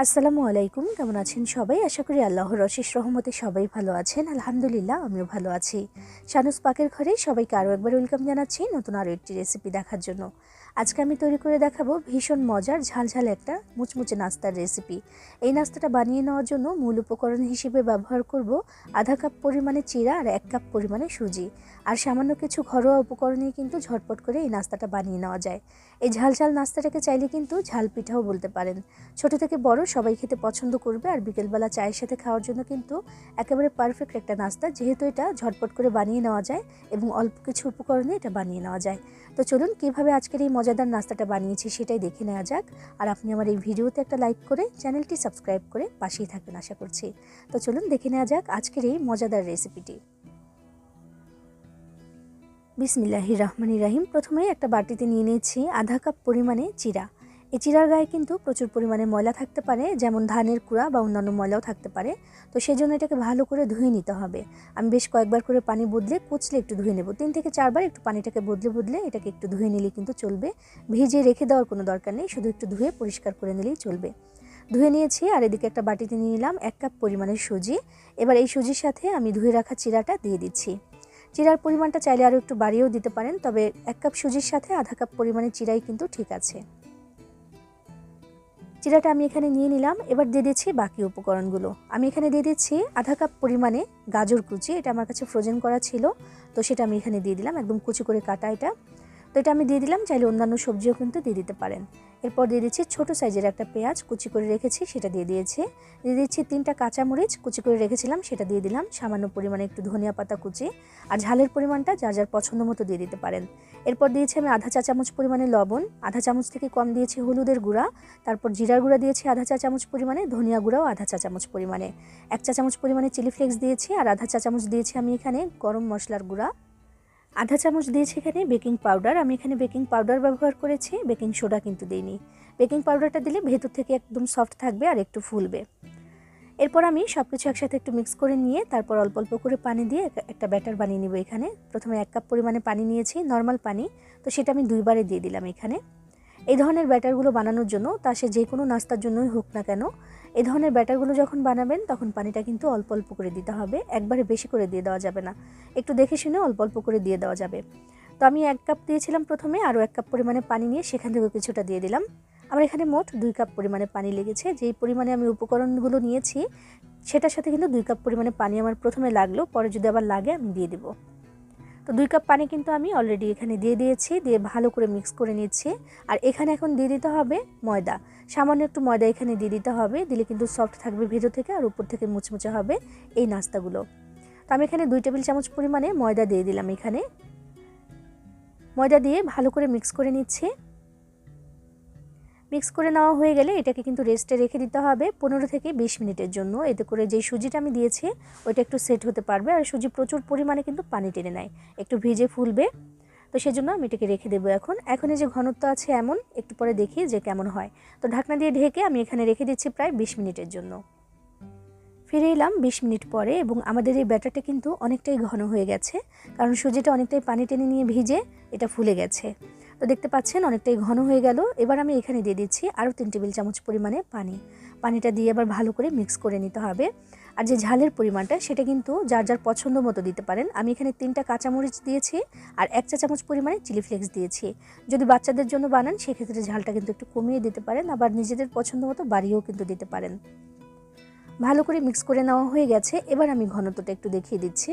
আসসালামু আলাইকুম, কেমন আছেন সবাই? আশা করি আল্লাহর অশেষ রহমতে সবাই ভালো আছেন। আলহামদুলিল্লাহ, আমিও ভালো আছি। শানুস পাকের ঘরে সবাইকে আরও একবার ওয়েলকাম জানাচ্ছি নতুন আরও একটি রেসিপি দেখার জন্য। আজকে আমি তৈরি করে দেখাবো ভীষণ মজার, ঝালঝাল একটা মুচমুচে নাস্তার রেসিপি এই নাস্তাটা বানিয়ে নেওয়ার জন্য মূল উপকরণ হিসেবে ব্যবহার করব আধা কাপ পরিমাণে চিরা আর এক কাপ পরিমাণে সুজি। আর সামান্য কিছু ঘরোয়া উপকরণে কিন্তু ঝটপট করে এই নাস্তাটা বানিয়ে নেওয়া যায়। এই ঝাল ঝাল নাস্তাটাকে চাইলে কিন্তু ঝাল পিঠাও বলতে পারেন। ছোট থেকে বড় সবাই খেতে পছন্দ করবে আর বিকেলবেলা চায়ের সাথে খাওয়ার জন্য কিন্তু একেবারে পারফেক্ট একটা নাস্তা, যেহেতু এটা ঝটপট করে বানিয়ে নেওয়া যায় এবং অল্প কিছু উপকরণে এটা বানিয়ে নেওয়া যায়। তো চলুন কীভাবে আজকের এই মজাদার নাস্তাটা বানিয়েছি সেটাই দেখে নেওয়া যাক। আর আপনি আমার এই ভিডিওতে একটা লাইক করে চ্যানেলটি সাবস্ক্রাইব করে পাশেই থাকবেন আশা করছি। তো চলুন দেখে নেওয়া যাক আজকের এই মজাদার রেসিপিটি। বিসমিল্লাহির রহমানির রাহিম। প্রথমেই একটা বাটিতে নিয়ে নিয়েছি আধা কাপ পরিমাণে চিরা। এই চিরার গায়ে কিন্তু প্রচুর পরিমাণে ময়লা থাকতে পারে, যেমন ধানের কুড়া বা অন্যান্য ময়লাও থাকতে পারে। তো সেই জন্য এটাকে ভালো করে ধুয়ে নিতে হবে। আমি বেশ কয়েকবার করে পানি বদলে কুচলে একটু ধুয়ে নেব। তিন থেকে চারবার একটু পানিটাকে বদলে বদলে এটাকে একটু ধুয়ে নিলে কিন্তু চলবে। ভিজে রেখে দেওয়ার কোনো দরকার নেই, শুধু একটু ধুয়ে পরিষ্কার করে নিলেই চলবে। ধুয়ে নিয়েছি, আর এদিকে একটা বাটিতে নিয়ে নিলাম এক কাপ পরিমাণের সুজি। এবার এই সুজির সাথে আমি ধুয়ে রাখা চিরাটা দিয়ে দিচ্ছি। চিরার পরিমাণটা চাইলে আরও একটু বাড়িয়েও দিতে পারেন, তবে এক কাপ সুজির সাথে আধা কাপ পরিমাণে চিরাই কিন্তু ঠিক আছে। চিরাটা আমি এখানে নিয়ে নিলাম। এবার দিয়ে দিচ্ছি বাকি উপকরণগুলো। আমি এখানে দিয়ে দিচ্ছি আধা কাপ পরিমাণে গাজর কুচি। এটা আমার কাছে ফ্রোজেন করা ছিল। তো সেটা আমি এখানে দিয়ে দিলাম। একদম কুচি করে কাটা এটা। তো এটা আমি দিয়ে দিলাম, চাইলে অন্যান্য সবজিও কিন্তু দিয়ে দিতে পারেন। এরপর দিয়ে দিচ্ছি ছোটো সাইজের একটা পেঁয়াজ, কুচি করে রেখেছি, সেটা দিয়ে দিয়েছি। দিয়ে দিচ্ছি তিনটা কাঁচামরিচ, কুচি করে রেখেছিলাম, সেটা দিয়ে দিলাম, সামান্য পরিমাণে একটু ধনিয়া পাতা কুচি। আর ঝালের পরিমাণটা যার যার পছন্দ মতো দিয়ে দিতে পারেন। এরপর দিয়েছি আমি আধা চা চামচ পরিমাণে লবণ, আধা চামচ থেকে কম দিয়েছি হলুদের গুঁড়া, তারপর জিরার গুঁড়া দিয়েছি আধা চা চামচ পরিমাণে, ধনিয়া গুঁড়াও আধা চা চামচ পরিমাণে। এক চা চামচ পরিমাণে চিলি ফ্লেক্স দিয়েছি, আর আধা চা চামচ দিয়েছি আমি এখানে গরম মশলার গুঁড়া। আধা চামচ দিয়েছি এখানে বেকিং পাউডার। আমি এখানে বেকিং পাউডার ব্যবহার করেছি, বেকিং সোডা কিন্তু দিইনি। বেকিং পাউডারটা দিলে ভেতর থেকে একদম সফট থাকবে আর একটু ফুলবে। এরপর আমি সব কিছু একসাথে একটু মিক্স করে নিয়ে তারপর অল্প অল্প করে পানি দিয়ে একটা ব্যাটার বানিয়ে নিব এখানে। প্রথমে এক কাপ পরিমাণে পানি নিয়েছি, নর্মাল পানি। তো সেটা আমি দুইবারে দিয়ে দিলাম এখানে। এই ধরনের ব্যাটারগুলো বানানোর জন্য তা সে যে কোনো নাস্তার জন্যই হোক না কেন, এই ধরনের ব্যাটারগুলো যখন বানাবেন তখন পানিটা কিন্তু অল্প অল্প করে দিতে হবে, একবারে বেশি করে দিয়ে দেওয়া যাবে না, একটু দেখে শুনে অল্প অল্প করে দিয়ে দেওয়া যাবে। তো আমি এক কাপ দিয়েছিলাম প্রথমে, আরও এক কাপ পরিমাণে পানি নিয়ে সেখান থেকে কিছুটা দিয়ে দিলাম। আমার এখানে মোট দুই কাপ পরিমাণে পানি লেগেছে, যেই পরিমাণে আমি উপকরণগুলো নিয়েছি, সেটার সাথে কিন্তু দুই কাপ পরিমাণে পানি আমার প্রথমে লাগল, পরে যদি আবার লাগে আমি দিয়ে দেবো। তো দুই কাপ পানি কিন্তু আমি অলরেডি এখানে দিয়ে দিয়েছি, দিয়ে ভালো করে মিক্স করে নিচ্ছি। আর এখানে এখন দিয়ে দিতে হবে ময়দা। সামান্য একটু ময়দা এখানে দিয়ে দিতে হবে, দিলে কিন্তু সফট থাকবে ভেতর থেকে আর উপর থেকে মুচমুচে হবে এই নাস্তাগুলো। তো আমি এখানে দুই টেবিল চামচ পরিমাণে ময়দা দিয়ে দিলাম এখানে। ময়দা দিয়ে ভালো করে মিক্স করে নিচ্ছি। মিক্স করে নেওয়া হয়ে গেলে এটাকে কিন্তু রেস্টে রেখে দিতে হবে পনেরো থেকে বিশ মিনিটের জন্য। এতে করে যেই সুজিটা আমি দিয়েছি, ওইটা একটু সেট হতে পারবে আর সুজি প্রচুর পরিমাণে কিন্তু পানি টেনে নেয়, একটু ভিজে ফুলবে। তো সেজন্য আমি এটাকে রেখে দেবো এখন। এখন এই যে ঘনত্ব আছে এমন, একটু পরে দেখি যে কেমন হয়। তো ঢাকনা দিয়ে ঢেকে আমি এখানে রেখে দিচ্ছি প্রায় বিশ মিনিটের জন্য। ফিরে এলাম বিশ মিনিট পরে এবং আমাদের এই ব্যাটারটা কিন্তু অনেকটাই ঘন হয়ে গেছে, কারণ সুজিটা অনেকটাই পানি টেনে নিয়ে ভিজে এটা ফুলে গেছে। তো দেখতে পাচ্ছেন, অনেকটাই ঘন হয়ে গেল। এবার আমি এখানে দিয়ে দিচ্ছি আরও তিন টেবিল চামচ পরিমাণে পানি। পানিটা দিয়ে আবার ভালো করে মিক্স করে নিতে হবে। আর যে ঝালের পরিমাণটা, সেটা কিন্তু যার যার পছন্দ মতো দিতে পারেন। আমি এখানে তিনটা কাঁচামরিচ দিয়েছি আর এক চা চামচ পরিমাণে চিলি ফ্লেক্স দিয়েছি। যদি বাচ্চাদের জন্য বানান, সেক্ষেত্রে ঝালটা কিন্তু একটু কমিয়ে দিতে পারেন। আবার নিজেদের পছন্দ মতো বাড়িয়েও কিন্তু দিতে পারেন। ভালো করে মিক্স করে নেওয়া হয়ে গেছে। এবার আমি ঘনত্বটা একটু দেখিয়ে দিচ্ছি।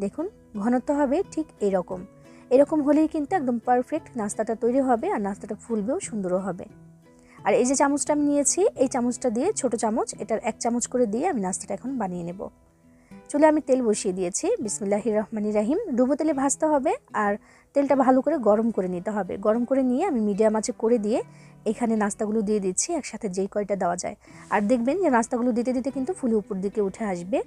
দেখুন, ঘনত্ব হবে ঠিক এরকম। এরকম হলেই কিন্তু একদম পারফেক্ট নাস্তাটা তৈরি হবে আর নাস্তাটা ফুলবেও, সুন্দরও হবে। আর এই যে চামচটা আমি নিয়েছি, এই চামচটা দিয়ে ছোট চামচ, এটার এক চামচ করে দিয়ে আমি নাস্তাটা এখন বানিয়ে নেব। চলে আমি তেল বসিয়ে দিয়েছি, বিসমিল্লাহির রহমানি রাহিম। ডুবো তেলে ভাজতে হবে আর তেলটা ভালো করে গরম করে নিতে হবে। গরম করে নিয়ে আমি মিডিয়াম আঁচে করে দিয়ে এখানে নাস্তাগুলো দিয়ে দিচ্ছি, একসাথে যেই কয়টা দেওয়া যায়। আর দেখবেন যে নাস্তাগুলো দিতে দিতে কিন্তু ফুলে উপর দিকে উঠে আসবে।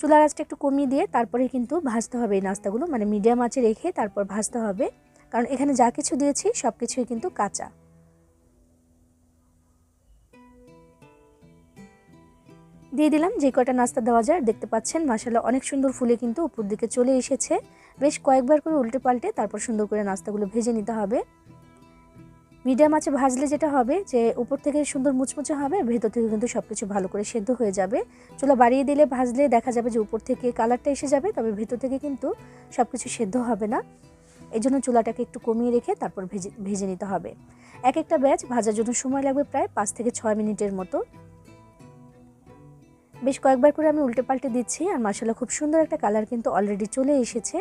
চুলার আঁচটা একটু কমিয়ে দিয়ে তারপরে কিন্তু ভাজতে হবে এই নাস্তাগুলো মানে মিডিয়াম আঁচে রেখে তারপর ভাজতে হবে। কারণ এখানে যা কিছু দিয়েছি সব কিছুই কিন্তু কাঁচা। দিয়ে দিলাম যে কয়টা নাস্তা দেওয়া যায়। দেখতে পাচ্ছেন মাসালা অনেক সুন্দর ফুলে কিন্তু উপর দিকে চলে এসেছে। বেশ কয়েকবার করে উল্টে পাল্টে তারপর সুন্দর করে নাস্তাগুলো ভেজে নিতে হবে। মিডিয়াম আছে ভাজলে যেটা হবে যে উপর থেকে সুন্দর মুচমুচে হবে, ভেতর থেকে কিন্তু সব কিছু ভালো করে সেদ্ধ হয়ে যাবে। চুলা বাড়িয়ে দিলে ভাজলে দেখা যাবে যে উপর থেকে কালারটা এসে যাবে, তবে ভেতর থেকে কিন্তু সব কিছু সেদ্ধ হবে না। এই জন্য চুলাটাকে একটু কমিয়ে রেখে তারপর ভেজে ভেজে নিতে হবে। এক একটা ব্যাচ ভাজার জন্য সময় লাগবে প্রায় পাঁচ থেকে ছয় মিনিটের মতো। বেশ কয়েকবার করে আমি উল্টে পাল্টে দিচ্ছি আর মাসালা খুব সুন্দর একটা কালার কিন্তু অলরেডি চলে এসেছে।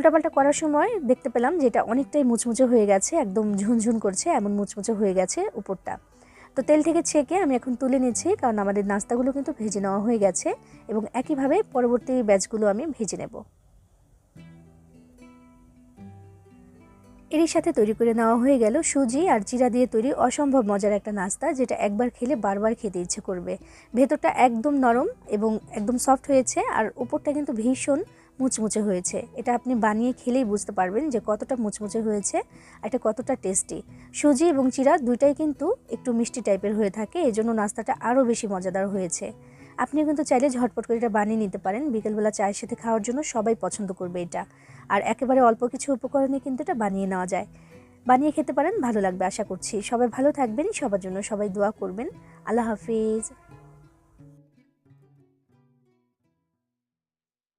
উল্টাপাল্টা করার সময় দেখতে পেলাম যে এটা অনেকটাই মুচমুচে হয়ে গেছে, একদম ঝুনঝুন করছে, এমন মুচমুচে হয়ে গেছে উপরটা। তো তেল থেকে ছেঁকে আমি এখন তুলে নিচ্ছি, কারণ আমাদের নাস্তাগুলো কিন্তু ভেজে নেওয়া হয়ে গেছে এবং একইভাবে পরবর্তী ব্যাচগুলো আমি ভেজে নেব। এরই সাথে তৈরি করে নেওয়া হয়ে গেল সুজি আর জিরা দিয়ে তৈরি অসম্ভব মজার একটা নাস্তা, যেটা একবার খেলে বারবার খেতে ইচ্ছে করবে। ভেতরটা একদম নরম এবং একদম সফট হয়েছে আর উপরটা কিন্তু ভীষণ মুচমুচে হয়েছে। এটা আপনি বানিয়ে খেলেই বুঝতে পারবেন যে কতটা মুচমুচে হয়েছে আর এটা কতটা টেস্টি। সুজি এবং চিরা দুইটাই কিন্তু একটু মিষ্টি টাইপের হয়ে থাকে এই জন্য নাস্তাটা আরও বেশি মজাদার হয়েছে। আপনিও কিন্তু চাইলে ঝটপট করে এটা বানিয়ে নিতে পারেন। বিকেলবেলা চায়ের সাথে খাওয়ার জন্য সবাই পছন্দ করবে এটা। আর একেবারে অল্প কিছু উপকরণে কিন্তু এটা বানিয়ে নেওয়া যায়। বানিয়ে খেতে পারেন, ভালো লাগবে আশা করছি। সবাই ভালো থাকবেন, সবার জন্য সবাই দোয়া করবেন। আল্লাহ হাফিজ।